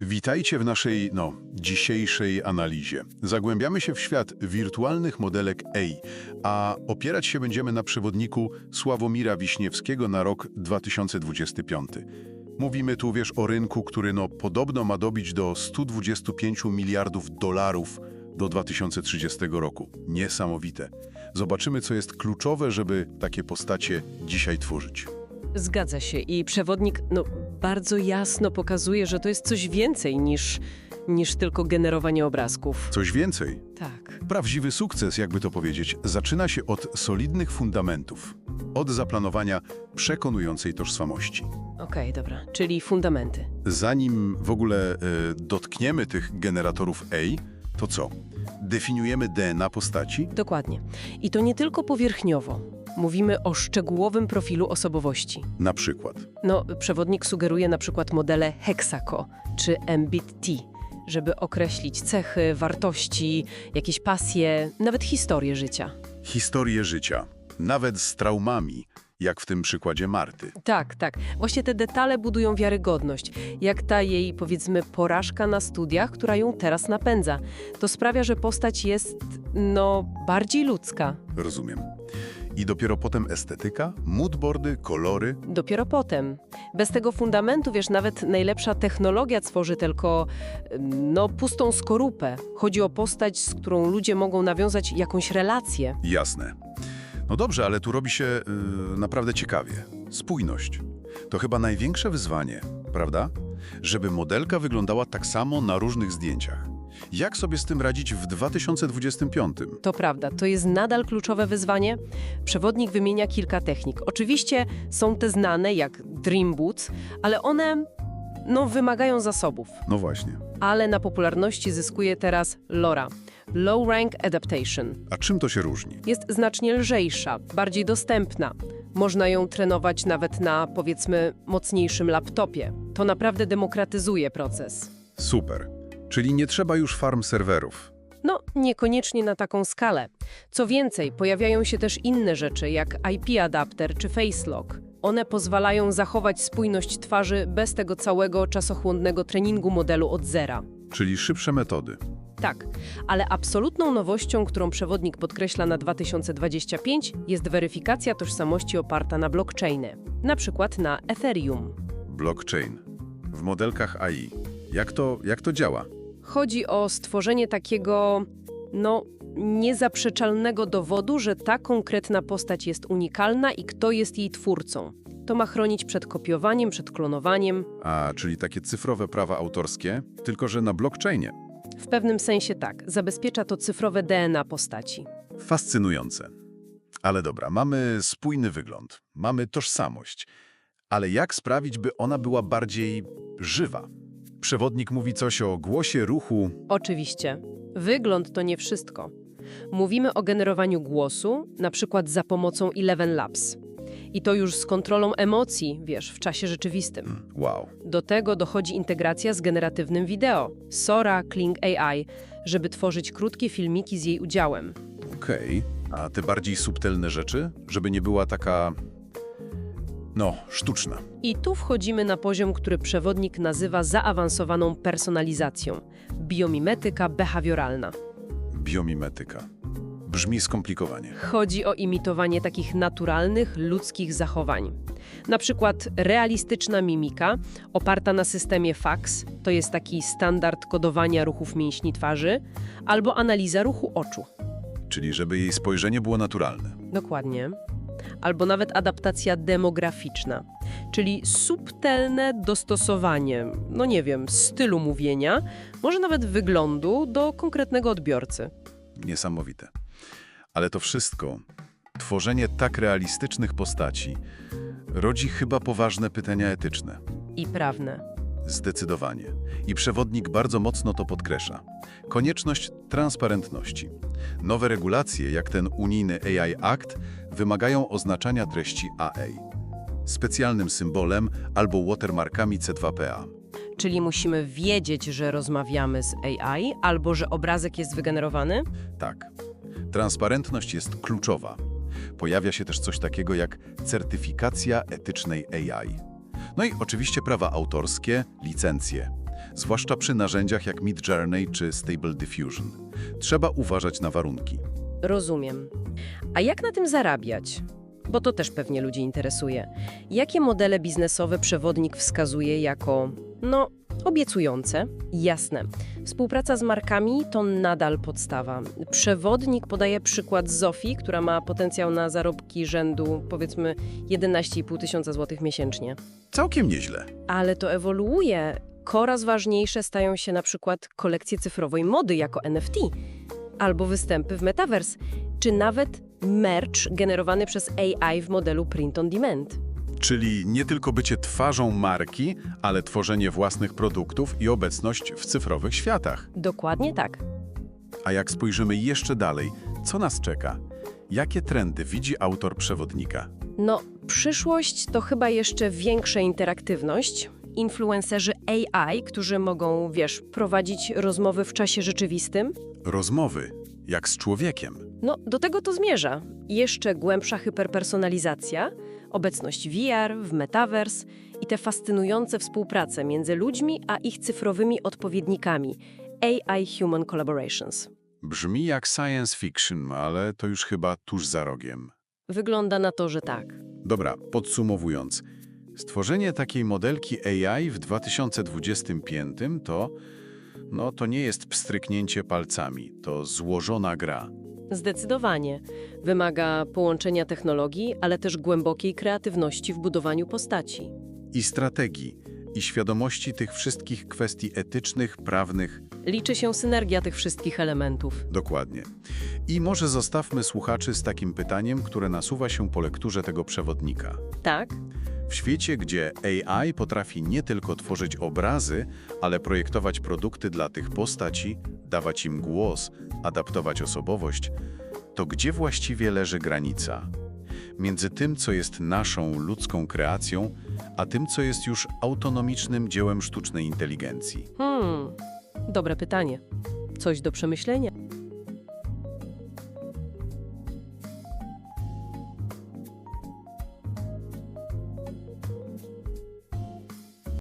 Witajcie w naszej, no, dzisiejszej analizie. Zagłębiamy się w świat wirtualnych modelek AI, a opierać się będziemy na przewodniku Sławomira Wiśniewskiego na rok 2025. Mówimy tu, wiesz, o rynku, który no, podobno ma dobić do 125 miliardów dolarów do 2030 roku. Niesamowite. Zobaczymy, co jest kluczowe, żeby takie postacie dzisiaj tworzyć. Zgadza się i przewodnik no, bardzo jasno pokazuje, że to jest coś więcej niż, niż tylko generowanie obrazków. Coś więcej. Tak. Prawdziwy sukces, jakby to powiedzieć, zaczyna się od solidnych fundamentów, od zaplanowania przekonującej tożsamości. Okej, dobra, czyli fundamenty. Zanim w ogóle e, dotkniemy tych generatorów AI, to co? Definiujemy DNA postaci? Dokładnie. I to nie tylko powierzchniowo. Mówimy o szczegółowym profilu osobowości. Na przykład. No, przewodnik sugeruje na przykład modele Hexaco czy MBIT, żeby określić cechy, wartości, jakieś pasje, nawet historię życia. Historię życia, nawet z traumami, jak w tym przykładzie Marty. Tak, tak. Właśnie te detale budują wiarygodność. Jak ta jej, powiedzmy, porażka na studiach, która ją teraz napędza. To sprawia, że postać jest, no, bardziej ludzka. Rozumiem. I dopiero potem estetyka, moodboardy, kolory. Dopiero potem. Bez tego fundamentu, wiesz, nawet najlepsza technologia tworzy tylko, no, pustą skorupę. Chodzi o postać, z którą ludzie mogą nawiązać jakąś relację. Jasne. No dobrze, ale tu robi się yy, naprawdę ciekawie. Spójność. To chyba największe wyzwanie, prawda? Żeby modelka wyglądała tak samo na różnych zdjęciach. Jak sobie z tym radzić w 2025? To prawda, to jest nadal kluczowe wyzwanie. Przewodnik wymienia kilka technik. Oczywiście są te znane jak Dream Boots, ale one no, wymagają zasobów. No właśnie. Ale na popularności zyskuje teraz LoRa. Low Rank Adaptation. A czym to się różni? Jest znacznie lżejsza, bardziej dostępna. Można ją trenować nawet na, powiedzmy, mocniejszym laptopie. To naprawdę demokratyzuje proces. Super. Czyli nie trzeba już farm serwerów. No, niekoniecznie na taką skalę. Co więcej, pojawiają się też inne rzeczy, jak IP adapter czy facelock. One pozwalają zachować spójność twarzy bez tego całego czasochłonnego treningu modelu od zera. Czyli szybsze metody. Tak, ale absolutną nowością, którą przewodnik podkreśla na 2025, jest weryfikacja tożsamości oparta na blockchainie, na przykład na Ethereum. Blockchain. W modelkach AI. Jak to, jak to działa? Chodzi o stworzenie takiego, no, niezaprzeczalnego dowodu, że ta konkretna postać jest unikalna i kto jest jej twórcą. To ma chronić przed kopiowaniem, przed klonowaniem. A, czyli takie cyfrowe prawa autorskie, tylko że na blockchainie. W pewnym sensie tak, zabezpiecza to cyfrowe DNA postaci. Fascynujące. Ale dobra, mamy spójny wygląd, mamy tożsamość. Ale jak sprawić, by ona była bardziej żywa? Przewodnik mówi coś o głosie, ruchu. Oczywiście. Wygląd to nie wszystko. Mówimy o generowaniu głosu, na przykład za pomocą Eleven Labs. I to już z kontrolą emocji, wiesz, w czasie rzeczywistym. Wow. Do tego dochodzi integracja z generatywnym wideo, Sora, Kling AI, żeby tworzyć krótkie filmiki z jej udziałem. Okej. A te bardziej subtelne rzeczy? Żeby nie była taka... No, sztuczna. I tu wchodzimy na poziom, który przewodnik nazywa zaawansowaną personalizacją biomimetyka behawioralna. Biomimetyka. Brzmi skomplikowanie. Chodzi o imitowanie takich naturalnych, ludzkich zachowań. Na przykład realistyczna mimika, oparta na systemie FAX, to jest taki standard kodowania ruchów mięśni twarzy, albo analiza ruchu oczu. Czyli żeby jej spojrzenie było naturalne. Dokładnie. Albo nawet adaptacja demograficzna, czyli subtelne dostosowanie, no nie wiem, stylu mówienia, może nawet wyglądu do konkretnego odbiorcy. Niesamowite. Ale to wszystko, tworzenie tak realistycznych postaci, rodzi chyba poważne pytania etyczne. I prawne. Zdecydowanie. I przewodnik bardzo mocno to podkreśla. Konieczność transparentności. Nowe regulacje, jak ten unijny AI Act, wymagają oznaczania treści AI specjalnym symbolem albo watermarkami C2PA. Czyli musimy wiedzieć, że rozmawiamy z AI, albo że obrazek jest wygenerowany? Tak. Transparentność jest kluczowa. Pojawia się też coś takiego jak certyfikacja etycznej AI. No i oczywiście prawa autorskie, licencje. zwłaszcza przy narzędziach jak Midjourney czy Stable Diffusion. Trzeba uważać na warunki. Rozumiem. A jak na tym zarabiać? Bo to też pewnie ludzi interesuje. Jakie modele biznesowe przewodnik wskazuje jako, no, obiecujące? Jasne. Współpraca z markami to nadal podstawa. Przewodnik podaje przykład Zofii, która ma potencjał na zarobki rzędu powiedzmy 11,5 tysiąca złotych miesięcznie. Całkiem nieźle. Ale to ewoluuje. Coraz ważniejsze stają się na przykład kolekcje cyfrowej mody jako NFT, albo występy w Metaverse, czy nawet merch generowany przez AI w modelu print on demand. Czyli nie tylko bycie twarzą marki, ale tworzenie własnych produktów i obecność w cyfrowych światach. Dokładnie tak. A jak spojrzymy jeszcze dalej, co nas czeka? Jakie trendy widzi autor przewodnika? No, przyszłość to chyba jeszcze większa interaktywność. Influencerzy AI, którzy mogą, wiesz, prowadzić rozmowy w czasie rzeczywistym, Rozmowy, jak z człowiekiem. No, do tego to zmierza. Jeszcze głębsza hyperpersonalizacja, obecność VR w metaverse i te fascynujące współprace między ludźmi a ich cyfrowymi odpowiednikami AI-Human Collaborations. Brzmi jak science fiction, ale to już chyba tuż za rogiem. Wygląda na to, że tak. Dobra, podsumowując. Stworzenie takiej modelki AI w 2025 to... No, to nie jest pstryknięcie palcami, to złożona gra. Zdecydowanie. Wymaga połączenia technologii, ale też głębokiej kreatywności w budowaniu postaci. I strategii, i świadomości tych wszystkich kwestii etycznych, prawnych, Liczy się synergia tych wszystkich elementów. dokładnie. I może zostawmy słuchaczy z takim pytaniem, które nasuwa się po lekturze tego przewodnika. Tak? W świecie, gdzie AI potrafi nie tylko tworzyć obrazy, ale projektować produkty dla tych postaci, dawać im głos, adaptować osobowość, to gdzie właściwie leży granica? Między tym, co jest naszą ludzką kreacją, a tym, co jest już autonomicznym dziełem sztucznej inteligencji. Hmm, dobre pytanie. Coś do przemyślenia.